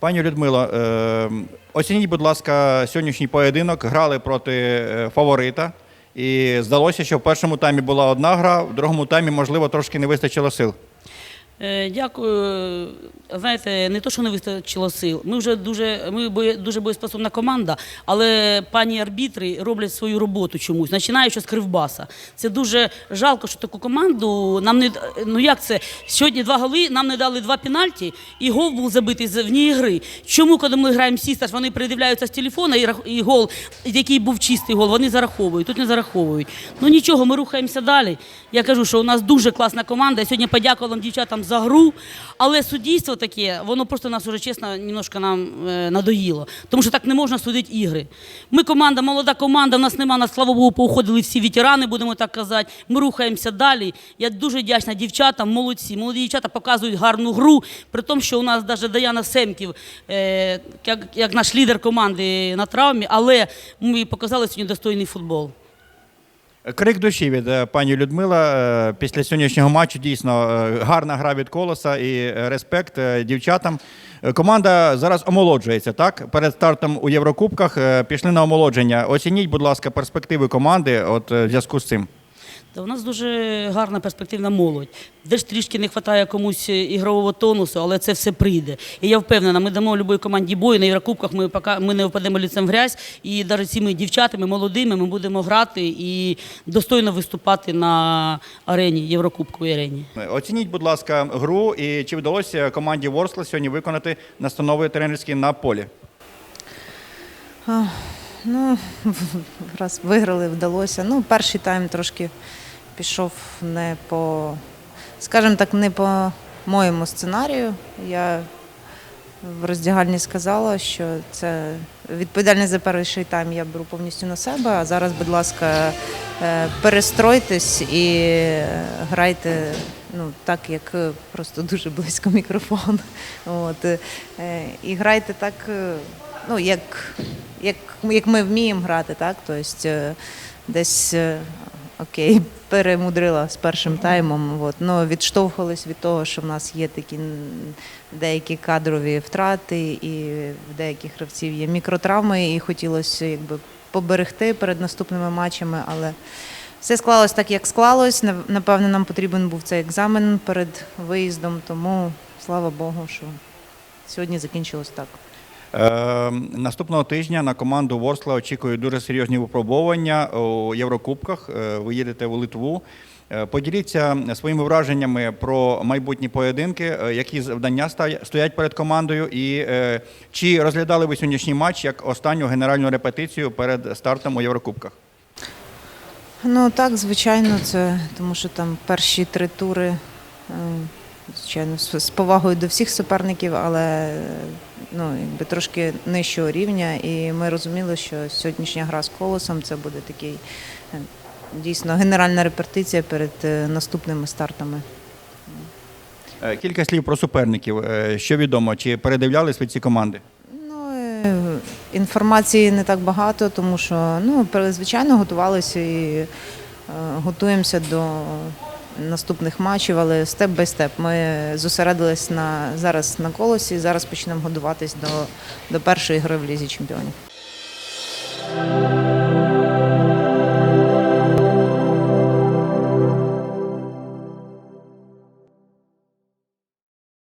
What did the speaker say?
Пані Людмило, е, оцініть, будь ласка, сьогоднішній поєдинок. Грали проти е, фаворита. І здалося, що в першому таймі була одна гра, в другому таймі, можливо, трошки не вистачило сил. Е, Дякую. Знаєте, не то, що не вистачило сил. Ми вже дуже, ми дуже боєспособна команда, але пані арбітри роблять свою роботу чомусь, починаючи з кривбаса. Це дуже жалко, що таку команду нам не ну як це? Сьогодні два голи, нам не дали два пенальті, і гол був забитий з вні гри. Чому, коли ми граємо сісташ, вони передивляються з телефона і, і гол, який був чистий гол, вони зараховують, тут не зараховують. Ну нічого, ми рухаємося далі. Я кажу, що у нас дуже класна команда. Я сьогодні подякувала дівчатам за гру, але суддівство таке, воно просто нас уже чесно немножко нам е, надоїло. Тому що так не можна судити ігри. Ми команда, молода команда, в нас нема, нас, слава Богу, поуходили всі ветерани, будемо так казати. Ми рухаємося далі. Я дуже вдячна дівчатам, молодці. Молоді дівчата показують гарну гру, при тому, що у нас навіть Даяна Семків, е, як, як наш лідер команди на травмі, але ми показали сьогодні достойний футбол. Крик душі від е, пані Людмила е, після сьогоднішнього матчу дійсно е, гарна гра від колоса і респект дівчатам. Команда зараз омолоджується, так? Перед стартом у Єврокубках пішли на омолодження. Оцініть, будь ласка, перспективи команди от в зв'язку з цим. У нас дуже гарна перспективна молодь. Де ж трішки не вистачає комусь ігрового тонусу, але це все прийде. І я впевнена, ми дамо любої команді бою на Єврокубках, ми, пока, ми не впадемо ліцем в грязь. І навіть цими дівчатами, молодими, ми будемо грати і достойно виступати на арені, Єврокубковій арені. Оцініть, будь ласка, гру і чи вдалося команді Ворскла сьогодні виконати настанови тренерські на полі? Ну, раз виграли, вдалося. Ну, перший тайм трошки пішов не по, скажімо так, не по моєму сценарію. Я в роздягальні сказала, що це відповідальність за перший тайм я беру повністю на себе. А зараз, будь ласка, е, перестройтесь і е, грайте ну, так, як просто дуже близько мікрофон. От, е, і грайте так, ну, як, як, як ми вміємо грати, так? Тобто десь. Окей, перемудрила з першим таймом. От. Ну, відштовхувались від того, що в нас є такі деякі кадрові втрати, і в деяких гравців є мікротравми, і хотілося якби поберегти перед наступними матчами, але все склалось так, як склалось. Напевно, нам потрібен був цей екзамен перед виїздом, тому слава Богу, що сьогодні закінчилось так. Е, наступного тижня на команду Ворскла очікують дуже серйозні випробування у Єврокубках. Е, ви їдете у Литву. Е, Поділіться своїми враженнями про майбутні поєдинки, які завдання стоять перед командою, і чи розглядали ви сьогоднішній матч як останню генеральну репетицію перед стартом у Єврокубках? Ну так, звичайно, це тому що там перші три тури, звичайно, з, повагою до всіх суперників, але ну, якби трошки нижчого рівня. І ми розуміли, що сьогоднішня гра з колосом це буде такий е, дійсно генеральна репетиція перед е, наступними стартами. Е, Кілька слів про суперників. Що відомо, чи передивлялись ви ці команди? Ну, інформації не так багато, тому що ну, звичайно готувалися і готуємося до наступних матчів, але степ бай степ. Ми зосередились на зараз на колосі, зараз почнемо готуватись до, до першої гри в Лізі Чемпіонів.